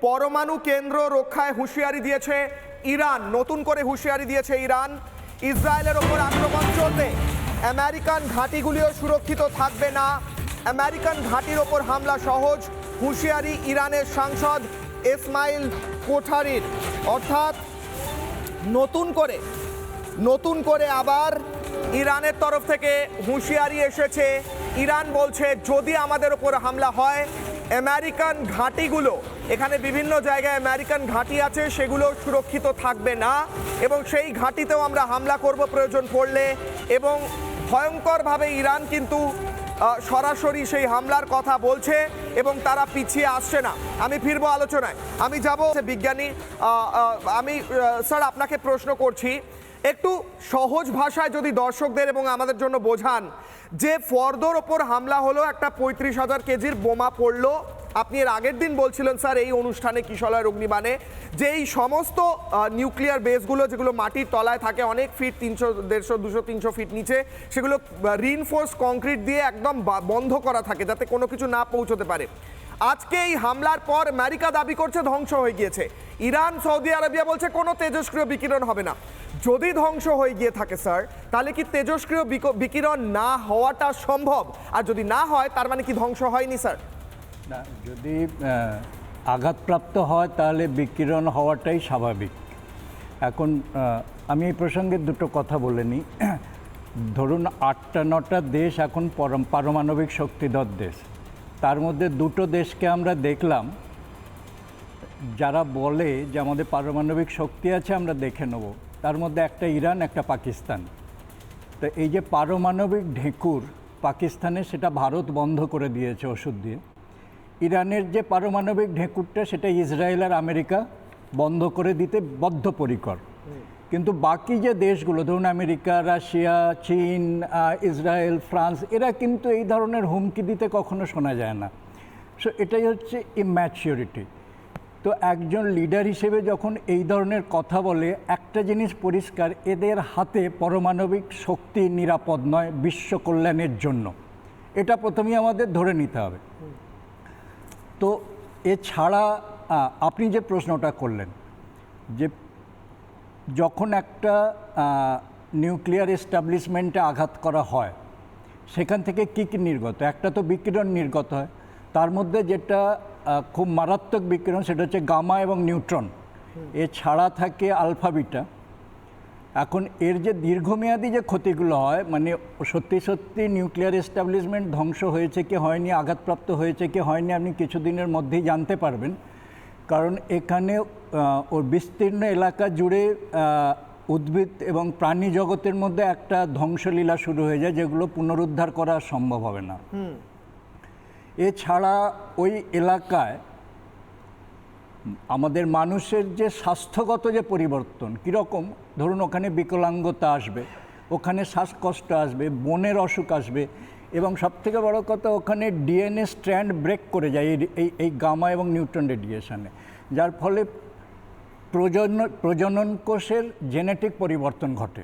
পরমাণু কেন্দ্র রক্ষায় হুঁশিয়ারি দিয়েছে ইরান। নতুন করে হুঁশিয়ারি দিয়েছে ইরান। ইসরায়েলের ওপর আক্রমণ চলতে আমেরিকান ঘাঁটিগুলিও সুরক্ষিত থাকবে না। আমেরিকান ঘাঁটির ওপর হামলা সহজ। হুঁশিয়ারি ইরানের সাংসদ ইসমাইল কোঠারির। অর্থাৎ নতুন করে নতুন করে আবার ইরানের তরফ থেকে হুঁশিয়ারি এসেছে। ইরান বলছে, যদি আমাদের ওপর হামলা হয় আমেরিকান ঘাঁটিগুলো, এখানে বিভিন্ন জায়গায় আমেরিকান ঘাঁটি আছে, সেগুলো সুরক্ষিত থাকবে না এবং সেই ঘাঁটিতেও আমরা হামলা করব প্রয়োজন পড়লে এবং ভয়ঙ্করভাবে ইরান কিন্তু সরাসরি সেই হামলার কথা বলছে এবং তারা পিছিয়ে আসছে না। আমি ফিরবো আলোচনায়। আমি যাব বিজ্ঞানী আমি স্যার আপনাকে প্রশ্ন করছি। একটু সহজ ভাষায় যদি দর্শকদের এবং আমাদের জন্য বোঝান, যে ফর্দর ওপর হামলা হলো একটা পঁয়ত্রিশ হাজার কেজির বোমা পড়ল। আপনি এর আগের দিন বলছিলেন, স্যার, এই অনুষ্ঠানে কিশলয় অগ্নিবাণে যে এই সমস্ত নিউক্লিয়ার বেসগুলো যেগুলো মাটির তলায় থাকে, অনেক ফিট, তিনশো, দেড়শো, দুশো, তিনশো ফিট নিচে, সেগুলো রিনফোর্স কংক্রিট দিয়ে একদম বন্ধ করা থাকে যাতে কোনো কিছু না পৌঁছতে পারে। আজকে এই হামলার পর আমেরিকা দাবি করছে ধ্বংস হয়ে গিয়েছে। ইরান, সৌদি আরবিয়া বলছে কোনো তেজস্ক্রিয় বিকিরণ হবে না। যদি ধ্বংস হয়ে গিয়ে থাকে, স্যার, তাহলে কি তেজস্ক্রিয় বিক- বিকিরণ না হওয়াটা সম্ভব? আর যদি না হয়, তার মানে কি ধ্বংস হয়নি, স্যার? না, যদি আঘাতপ্রাপ্ত হয়, তাহলে বিকিরণ হওয়াটাই স্বাভাবিক। এখন আমি এই প্রসঙ্গে দুটো কথা বলে নিই। ধরুন, আটটা, নটা দেশ এখন পরম- পারমাণবিক শক্তিধর দেশ। তার মধ্যে দুটো দেশকে আমরা দেখলাম। যারা বলে যে আমাদের পারমাণবিক শক্তি আছে, আমরা দেখে নেব। তার মধ্যে একটা ইরান, একটা পাকিস্তান। তো এই যে পারমাণবিক ঢেকুর পাকিস্তানে সেটা ভারত বন্ধ করে দিয়েছে ওষুধ দিয়ে। ইরানের যে পারমাণবিক ঢেঁকুরটা সেটা ইসরায়েল আর আমেরিকা বন্ধ করে দিতে বদ্ধপরিকর। কিন্তু বাকি যে দেশগুলো, ধরুন আমেরিকা, রাশিয়া, চীন ইসরায়েল, ফ্রান্স, এরা কিন্তু এই ধরনের হুমকি দিতে কখনো শোনা যায় না। সো এটাই হচ্ছে ইম্যাচিওরিটি তো একজন লিডার হিসেবে যখন এই ধরনের কথা বলে, একটা জিনিস পরিষ্কার, এদের হাতে পারমাণবিক শক্তি নিরাপদ নয় বিশ্ব কল্যাণের জন্য। এটা প্রথমেই আমাদের ধরে নিতে হবে। তো এছাড়া আপনি যে প্রশ্নটা করলেন, যে যখন একটা নিউক্লিয়ার এস্টাবলিশমেন্টে আঘাত করা হয়, সেখান থেকে কী কী নির্গত? একটা তো বিকিরণ নির্গত হয়। তার মধ্যে যেটা খুব মারাত্মক বিকিরণ, সেটা হচ্ছে গামা এবং নিউট্রন। এছাড়া থাকে আলফাবিটা এখন এর যে দীর্ঘমেয়াদী যে ক্ষতিগুলো হয় মানে সত্যি সত্যি নিউক্লিয়ার এস্টাবলিশমেন্ট ধ্বংস হয়েছে কি হয়নি, আঘাতপ্রাপ্ত হয়েছে কি হয়নি, আপনি কিছুদিনের মধ্যেই জানতে পারবেন। কারণ এখানে ওর বিস্তীর্ণ এলাকা জুড়ে উদ্ভিদ এবং প্রাণী জগতের মধ্যে একটা ধ্বংসলীলা শুরু হয়ে যায়, যেগুলো পুনরুদ্ধার করা সম্ভব হবে না। এছাড়া ওই এলাকায় আমাদের মানুষের যে স্বাস্থ্যগত যে পরিবর্তন, কীরকম? ধরুন ওখানে বিকলাঙ্গতা আসবে, ওখানে শ্বাসকষ্ট আসবে বনের অসুখ আসবে এবং সবথেকে বড় কথা ওখানে ডিএনএ স্ট্র্যান্ড ব্রেক করে যায় এই- এই গামা এবং নিউট্রন রেডিয়েশনে। যার ফলে প্রজনন প্রজনন কোষের জেনেটিক পরিবর্তন ঘটে।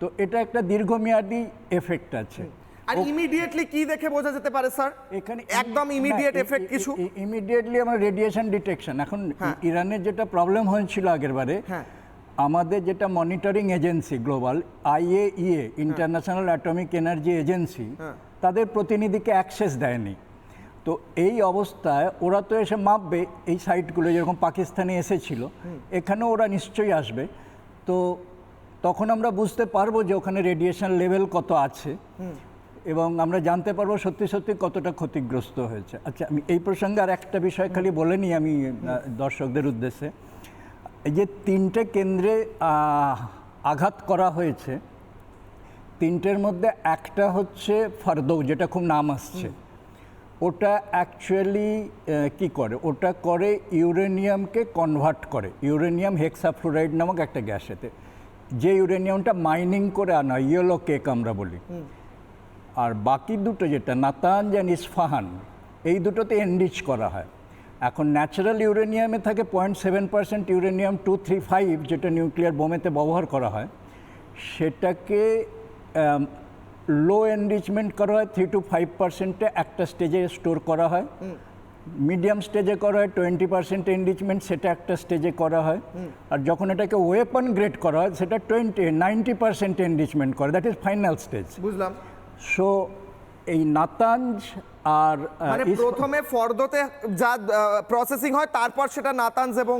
তো এটা একটা দীর্ঘমেয়াদী এফেক্ট আছে। আর ইমিডিয়েটলি কি দেখে বোঝা যেতে পারে স্যার এখানে একদম ইমিডিয়েট এফেক্ট কিছু? ইমিডিয়েটলি আমার রেডিয়েশন ডিটেকশন এখন হ্যাঁ। ইরানের যেটা প্রবলেম হয়েছিল আগের বারে হ্যাঁ। আমাদের যেটা monitoring agency global IAEA international atomic energy agency. তাদের প্রতিনিধিকে অ্যাক্সেস দেয়নি। তো এই অবস্থায় ওরা তো এসে মাপবে এই সাইটগুলো যেরকম পাকিস্তানে এসেছিল। এখানেও ওরা নিশ্চয়ই আসবে। তো তখন আমরা বুঝতে পারব যে ওখানে রেডিয়েশন লেভেল কত আছে। এবং আমরা জানতে পারব সত্যি সত্যি কতটা ক্ষতিগ্রস্ত হয়েছে। আচ্ছা আমি এই প্রসঙ্গে আর একটা বিষয় খালি বলে নিই আমি দর্শকদের উদ্দেশ্যে। এই যে তিনটে কেন্দ্রে আঘাত করা হয়েছে তিনটের মধ্যে একটা হচ্ছে ফারদৌ যেটা খুব নাম আসছে। ওটা অ্যাকচুয়ালি কি করে? ওটা করে ইউরেনিয়ামকে কনভার্ট করে। ইউরেনিয়াম হেক্সাফ্লোরাইড নামক একটা গ্যাসেতে। যে ইউরেনিয়ামটা মাইনিং করে আনা ইয়েলো কেক আমরা বলি। আর বাকি দুটো যেটা নাতাঞ্জ অ্যান্ড ইস্ফাহান এই দুটোতে এনরিচ করা হয়। এখন ন্যাচারাল ইউরেনিয়ামে থাকে point seven percent uranium two three five যেটা নিউক্লিয়ার বোমেতে ব্যবহার করা হয়। সেটাকে লো এনরিচমেন্ট করা হয় থ্রি টু ফাইভ পার্সেন্টে একটা স্টেজে স্টোর করা হয়। মিডিয়াম স্টেজে করা হয় টোয়েন্টি পার্সেন্ট এনরিচমেন্ট সেটা একটা স্টেজে করা হয়। আর যখন এটাকে ওয়েপন গ্রেড করা হয় সেটা টোয়েন্টি নাইনটি পার্সেন্ট এনরিচমেন্ট করে দ্যাট ইজ ফাইনাল স্টেজ বুঝলাম। সো এই নাতাঞ্জ আর মানে প্রথমে ফর্দতে যা প্রসেসিং হয় তারপর সেটা নাতাঞ্জ এবং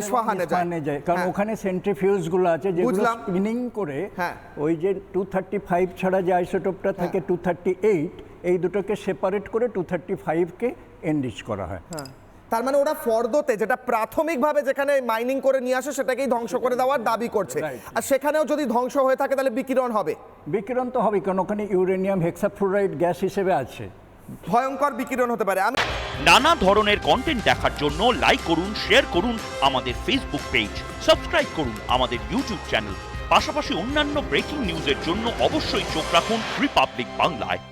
ইস্পাহানে যায় কারণ হ্যাঁ। ওখানে সেন্ট্রিফিউজগুলো আছে যেগুলো। স্পিনিং করে হ্যাঁ। ওই যে টু থার্টি ফাইভ ছাড়া যে আইসোটোপটা থাকে টু থার্টি এইট এই দুটোকে সেপারেট করে টু থার্টি ফাইভকে এনরিচ করা হয় হ্যাঁ। তার মানে ওরা ফর্দতে যেটা প্রাথমিকভাবে যেখানে মাইনিং করে নিয়ে আসে সেটাকেই ধ্বংস করে দেওয়ার দাবি করছে। আর সেখানেও যদি ধ্বংস হয়ে থাকে তাহলে বিকিরণ হবে। বিকিরণ তো হবে কারণ ওখানে ইউরেনিয়াম হেক্সাফ্লোরাইড গ্যাস হিসেবে আছে। ভয়ঙ্কর বিকিরণ হতে পারে। আমি নানা ধরনের কন্টেন্ট দেখার জন্য লাইক করুন শেয়ার করুন আমাদের ফেসবুক পেজ সাবস্ক্রাইব করুন আমাদের ইউটিউব চ্যানেল পাশাপাশি অন্যান্য ব্রেকিং নিউজের জন্য অবশ্যই চোখ রাখুন রিপাবলিক বাংলায়